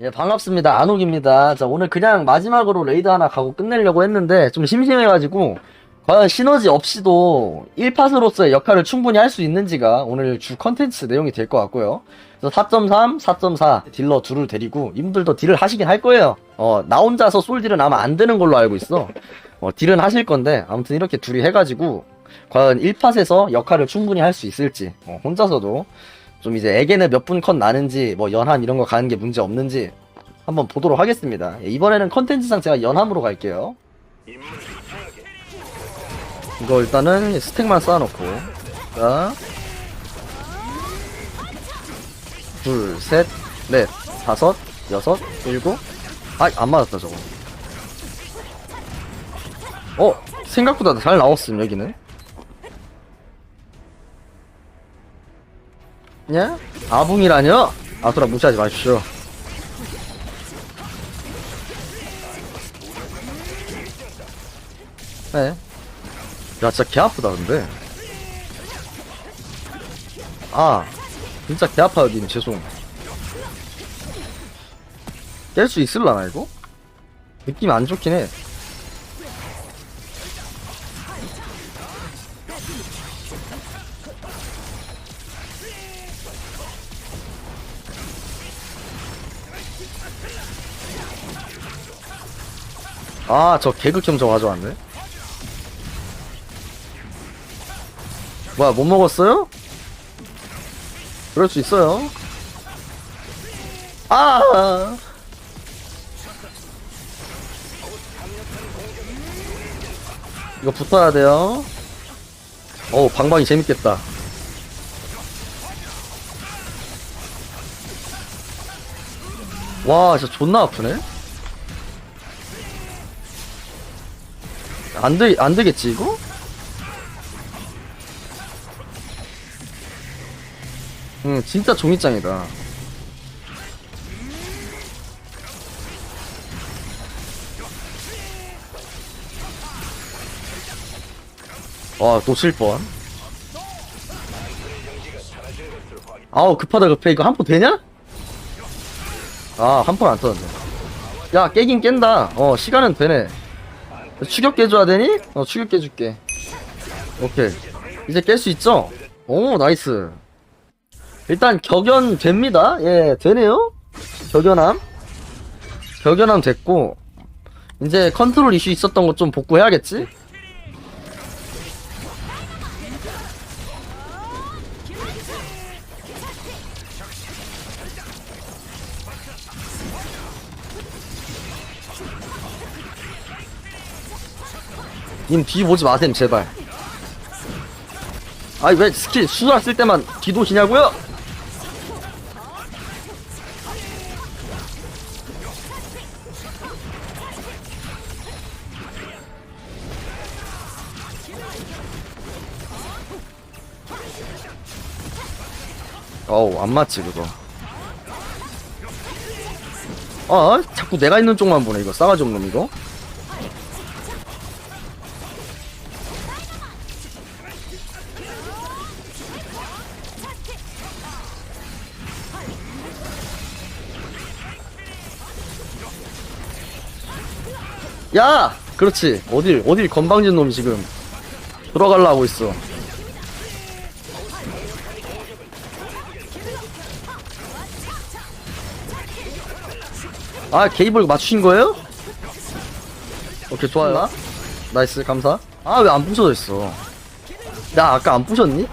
예, 반갑습니다. 안옥입니다. 자, 오늘 그냥 마지막으로 레이드 하나 가고 끝내려고 했는데, 좀 심심해가지고, 과연 시너지 없이도 1팟으로서의 역할을 충분히 할 수 있는지가 오늘 주 컨텐츠 내용이 될 것 같고요. 그래서 4.3, 4.4 딜러 둘을 데리고, 이분들도 딜을 하시긴 할 거예요. 어, 나 혼자서 솔 딜은 아마 안 되는 걸로 알고 있어. 어, 딜은 하실 건데, 아무튼 이렇게 둘이 해가지고, 과연 1팟에서 역할을 충분히 할 수 있을지, 어, 혼자서도 좀 이제 에게는 몇 분 컷 나는지 뭐 연함 이런 거 가는 게 문제 없는지 한번 보도록 하겠습니다. 예, 이번에는 컨텐츠상 제가 연함으로 갈게요. 이거 일단은 스택만 쌓아놓고. 자. 둘, 셋, 넷, 다섯, 여섯, 일곱. 아, 안 맞았다 저거. 어, 생각보다 잘 나왔음 여기는 냐? 아붕이라뇨? 아수라 무시하지 마십시오. 네. 야, 진짜 개 아프다, 근데. 아, 진짜 개 아파요, 님, 죄송. 깰 수 있을라나, 이거? 느낌 안 좋긴 해. 아, 저 개극혐 저 가져왔네. 뭐야, 못 먹었어요? 그럴 수 있어요. 아! 이거 붙어야 돼요. 어우, 방방이 재밌겠다. 와, 진짜 존나 아프네. 안 되, 안 되겠지, 이거? 응, 진짜 종이짱이다. 와, 놓칠 뻔. 아우, 급하다, 급해. 이거 한 번 되냐? 아, 한 번 안 터졌네. 야, 깨긴 깬다. 어, 시간은 되네. 추격 깨줘야 되니? 어 추격 깨줄게 오케이 이제 깰 수 있죠? 오 나이스 일단 격연 됩니다 예 되네요 격연함 격연함 됐고 이제 컨트롤 이슈 있었던 거좀 복구해야겠지? 님 뒤 보지 마셈 제발. 아니 왜 스킬 쓸 때만 뒤도시냐고요? 어우 안 맞지 그거. 아 자꾸 내가 있는 쪽만 보네 이거. 싸가지 없는 놈 이거 야! 그렇지. 어딜, 어딜 건방진 놈이 지금 들어갈라 하고 있어. 아, 게이블 맞추신 거예요? 오케이, 좋아요. 나이스, 감사. 아, 왜 안 부셔져 있어? 나 아까 안 부셨니?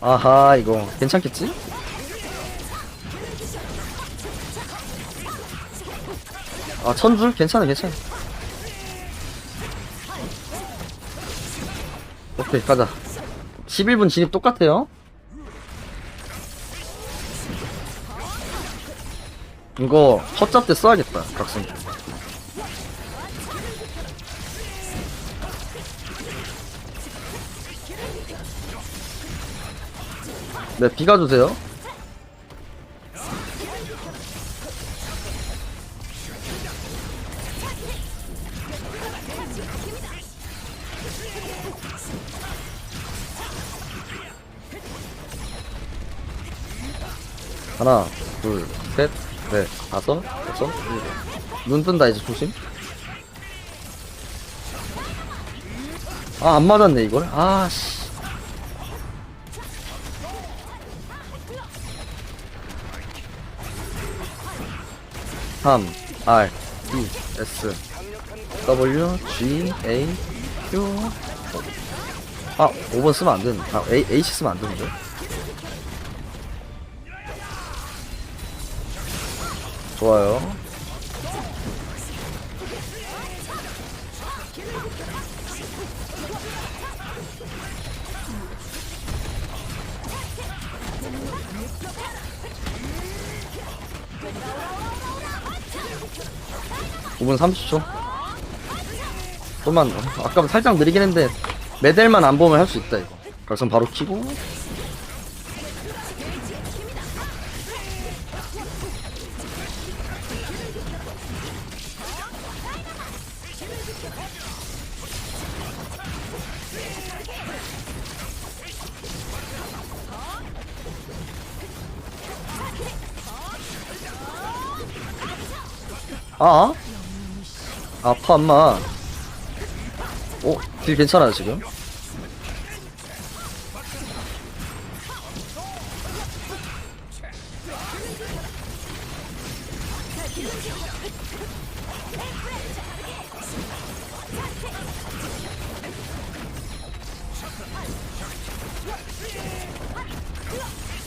아하, 이거 괜찮겠지? 아 천줄? 괜찮아 괜찮아. 오케이 가자. 11분 진입 똑같아요? 이거 헛잡 때 써야겠다 각성. 네 비가 주세요 하나, 둘, 셋, 넷, 다섯, 여섯, 일곱. 눈 뜬다, 이제 조심. 아, 안 맞았네, 이걸. 아, 씨. 삼, R, E, S, W, G, A, Q. 아, 5번 쓰면 안 되는데. 아, A, H 쓰면 안 되는데. 좋아요. 오분 30초. 좀만, 아까 살짝 느리긴 했는데, 메델만 안 보면 할 수 있다, 이거. 그래서 바로 키고. 아? 아파, 엄마. 어? 딜 괜찮아요, 지금?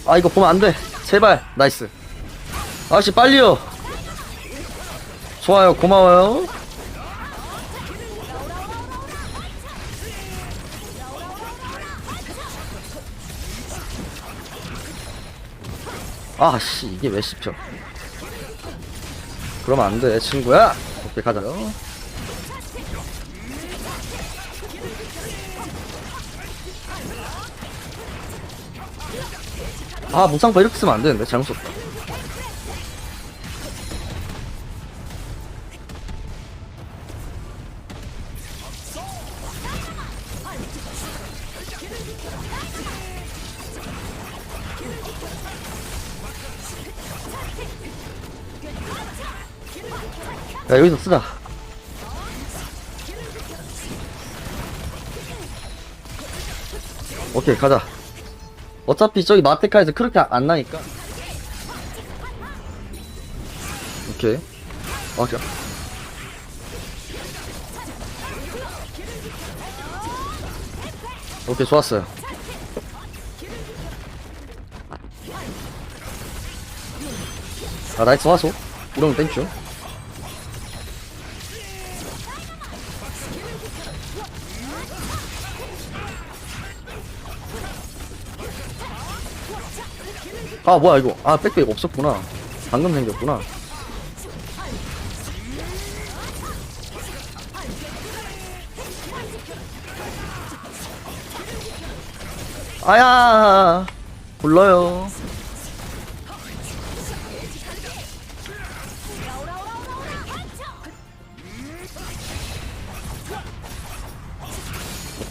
아, 이거 보면 안 돼. 제발. 나이스. 아저씨, 빨리요. 좋아요, 고마워요. 아, 씨, 이게 왜 씹혀? 그러면 안 돼, 친구야. 오케이, 가자요. 아, 무상파 이렇게 쓰면 안 되는데, 잘못 썼다. 야, 여기서 쓰자. 오케이, 가자. 어차피 저기 마테카에서 그렇게 안 나니까. 오케이. 오케이. 오케이, 좋았어요. 아, 나이스 화소. 우렁 땡큐. 아 뭐야 이거. 아 백백 없었구나. 방금 생겼구나. 아야! 불러요.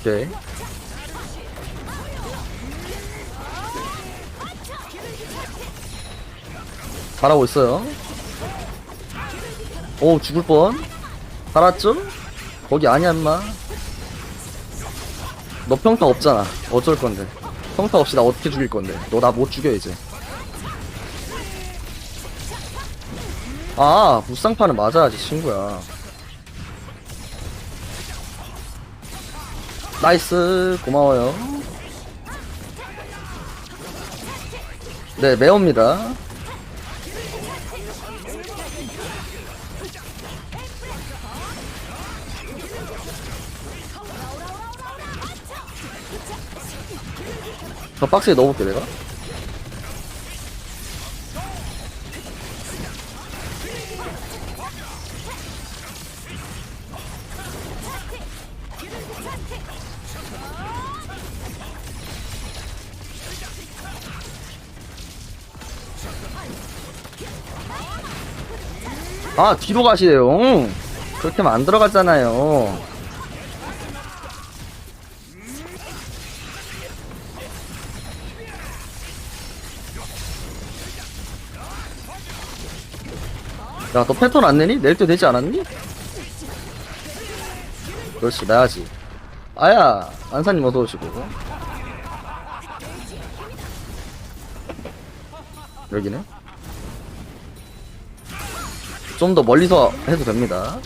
오케이 잘하고 있어요. 오, 죽을 뻔. 살았죠? 거기 아니야, 임마. 너 평타 없잖아. 어쩔 건데. 평타 없이 나 어떻게 죽일 건데. 너 나 못 죽여, 이제. 아, 무쌍파는 맞아야지, 친구야. 나이스, 고마워요. 네, 매웁니다. 저 박스에 넣어볼게 내가. 아 뒤로 가시래요. 그렇게 하면 안 들어갔잖아요 야, 너 패턴 안 내니? 낼 때 되지 않았니? 그렇지, 나야지. 아야, 안사님 어서 오시고. 여기네. 좀 더 멀리서 해도 됩니다.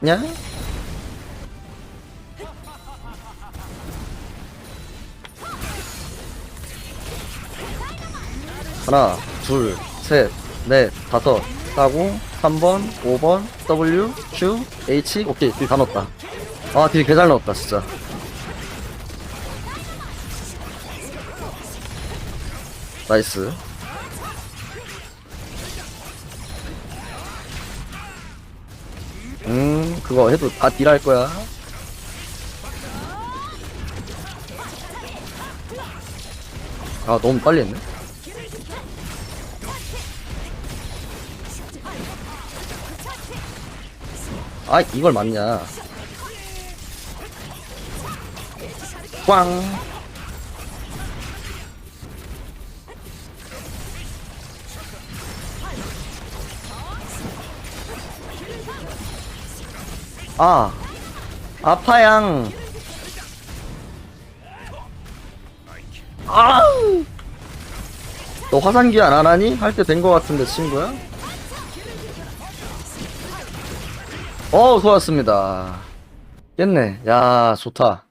냐? 하나, 둘, 셋, 넷, 다섯, 따고, 3번, 5번, W, Q, H, 오케이, 딜 다 넣었다. 아, 딜 개잘 넣었다, 진짜. 나이스. 그거 해도 다 딜할 거야. 아, 너무 빨리 했네. 아, 이걸 맞냐. 꽝. 아, 아파양. 아! 너 화산기 안 하나니? 할 때 된 거 같은데, 친구야? 어, 수고하셨습니다. 깼네. 야, 좋다.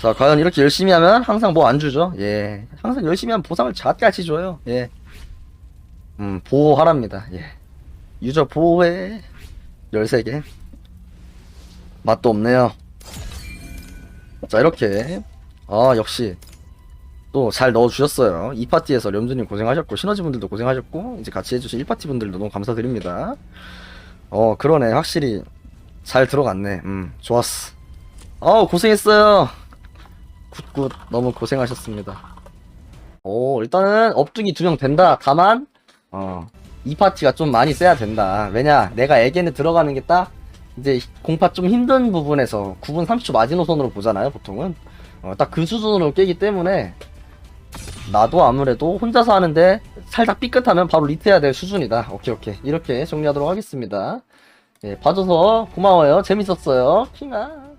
자, 과연 이렇게 열심히 하면 항상 뭐 안 주죠? 예. 항상 열심히 하면 보상을 잣같이 줘요. 예. 음, 보호하랍니다. 예. 유저 보호해. 13개. 맛도 없네요. 자, 이렇게. 아, 역시. 또 잘 넣어주셨어요. 이 파티에서 렴주님 고생하셨고, 시너지 분들도 고생하셨고, 이제 같이 해주신 1파티 분들도 너무 감사드립니다. 어, 그러네. 확실히 잘 들어갔네. 음, 좋았어. 어, 고생했어요. 굿굿. 너무 고생하셨습니다. 오, 일단은 업중이 두 명 된다. 다만, 어, 이 파티가 좀 많이 세야 된다. 왜냐, 내가 에겐에 들어가는 게 딱, 이제 공파 좀 힘든 부분에서 9분 30초 마지노선으로 보잖아요, 보통은. 어, 딱 그 수준으로 깨기 때문에, 나도 아무래도 혼자서 하는데 살짝 삐끗하면 바로 리트해야 될 수준이다. 오케이, 오케이. 이렇게 정리하도록 하겠습니다. 예, 봐줘서 고마워요. 재밌었어요. 킹아.